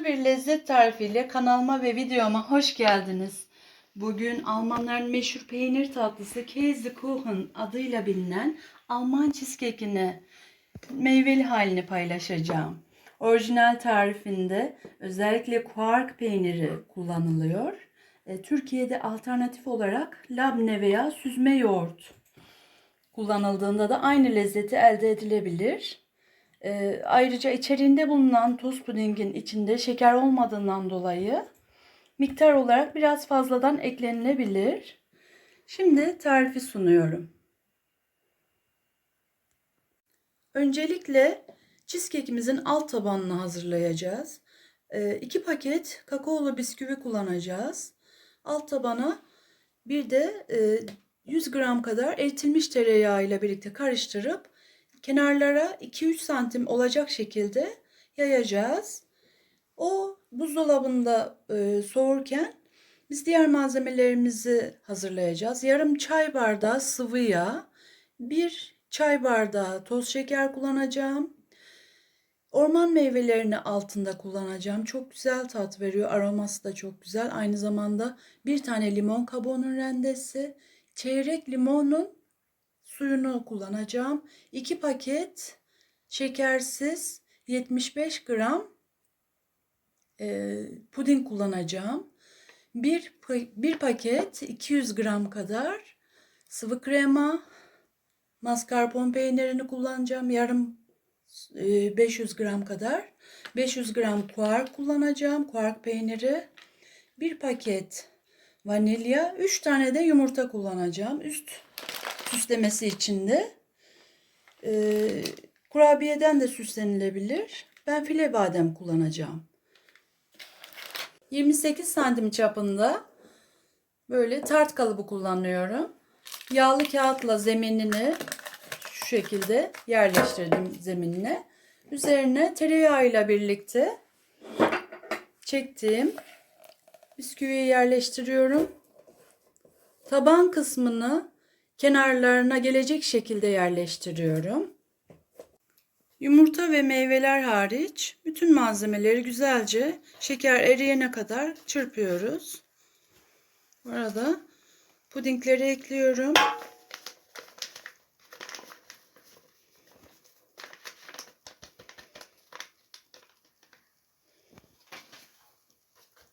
Farklı bir lezzet tarifiyle kanalıma ve videoma hoş geldiniz. Bugün Almanların meşhur peynir tatlısı Käsekuchen adıyla bilinen Alman cheesecake'ini meyveli halini paylaşacağım. Orijinal tarifinde özellikle kuark peyniri kullanılıyor. E, Türkiye'de alternatif olarak labne veya süzme yoğurt kullanıldığında da aynı lezzeti elde edilebilir. Ee, ayrıca içeriğinde bulunan toz pudingin içinde şeker olmadığından dolayı miktar olarak biraz fazladan eklenilebilir. Şimdi tarifi sunuyorum. Öncelikle cheesecake'imizin alt tabanını hazırlayacağız. 2 paket kakaolu bisküvi kullanacağız. Alt tabana bir de 100 gram kadar eritilmiş tereyağı ile birlikte karıştırıp kenarlara 2-3 santim olacak şekilde yayacağız. O buzdolabında e, soğurken biz diğer malzemelerimizi hazırlayacağız. Yarım çay bardağı sıvı yağ, bir çay bardağı toz şeker kullanacağım. Orman meyvelerini altında kullanacağım. Çok güzel tat veriyor. Aroması da çok güzel. Aynı zamanda bir tane limon kabuğunun rendesi, çeyrek limonun suyunu kullanacağım. 2 paket şekersiz 75 gram e, puding kullanacağım. Bir, bir paket 200 gram kadar sıvı krema, mascarpone peynirini kullanacağım. Yarım e, 500 gram kadar. 500 gram kuark kullanacağım. Kuark peyniri. Bir paket vanilya. 3 tane de yumurta kullanacağım. Üst süslemesi için de. Ee, kurabiyeden de süslenilebilir. Ben file badem kullanacağım. 28 santim çapında böyle tart kalıbı kullanıyorum. Yağlı kağıtla zeminini şu şekilde yerleştirdim zeminine. Üzerine tereyağıyla birlikte çektiğim bisküviyi yerleştiriyorum. Taban kısmını kenarlarına gelecek şekilde yerleştiriyorum. Yumurta ve meyveler hariç bütün malzemeleri güzelce şeker eriyene kadar çırpıyoruz. Bu arada pudingleri ekliyorum.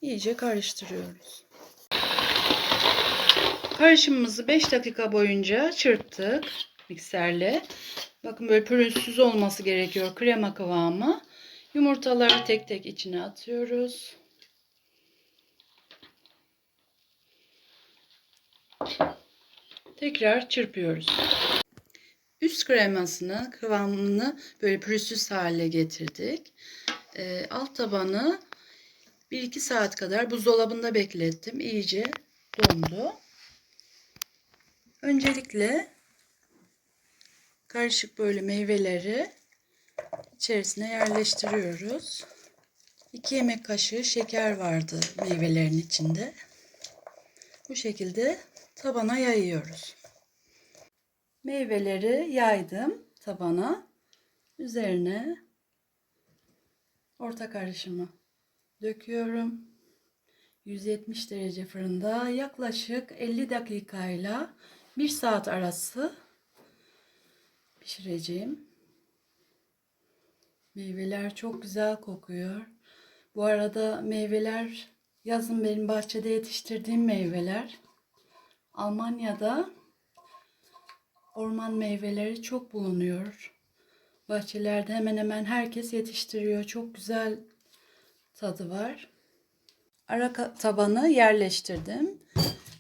İyice karıştırıyoruz. Karışımımızı 5 dakika boyunca çırptık mikserle. Bakın böyle pürüzsüz olması gerekiyor krema kıvamı. Yumurtaları tek tek içine atıyoruz. Tekrar çırpıyoruz. Üst kremasını, kıvamını böyle pürüzsüz hale getirdik. Ee, alt tabanı 1-2 saat kadar buzdolabında beklettim. İyice dondu. Öncelikle karışık böyle meyveleri içerisine yerleştiriyoruz. 2 yemek kaşığı şeker vardı meyvelerin içinde. Bu şekilde tabana yayıyoruz. Meyveleri yaydım tabana. Üzerine orta karışımı döküyorum. 170 derece fırında yaklaşık 50 dakikayla 1 saat arası pişireceğim. Meyveler çok güzel kokuyor. Bu arada meyveler yazın benim bahçede yetiştirdiğim meyveler. Almanya'da orman meyveleri çok bulunuyor. Bahçelerde hemen hemen herkes yetiştiriyor. Çok güzel tadı var. Ara tabanı yerleştirdim.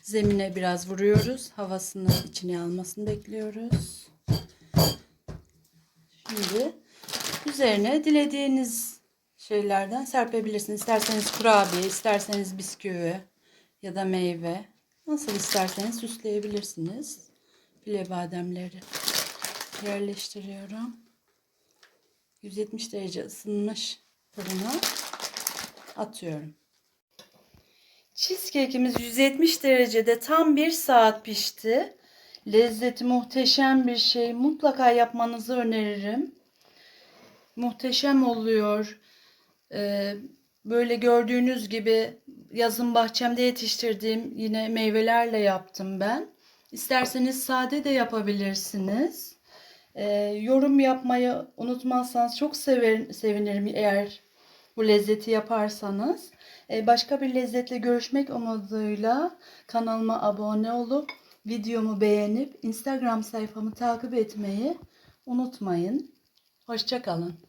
Zemine biraz vuruyoruz. Havasını içine almasını bekliyoruz. Şimdi üzerine dilediğiniz şeylerden serpebilirsiniz. İsterseniz kurabiye, isterseniz bisküvi ya da meyve. Nasıl isterseniz süsleyebilirsiniz. File bademleri yerleştiriyorum. 170 derece ısınmış fırına atıyorum. Cheesecake'imiz 170 derecede tam bir saat pişti. Lezzeti muhteşem bir şey. Mutlaka yapmanızı öneririm. Muhteşem oluyor. Ee, Böyle gördüğünüz gibi yazın bahçemde yetiştirdiğim yine meyvelerle yaptım ben. İsterseniz sade de yapabilirsiniz. Ee, yorum yapmayı unutmazsanız çok sever, sevinirim eğer bu lezzeti yaparsanız. Ee, başka bir lezzetle görüşmek umuduyla kanalıma abone olup videomu beğenip Instagram sayfamı takip etmeyi unutmayın. Hoşçakalın.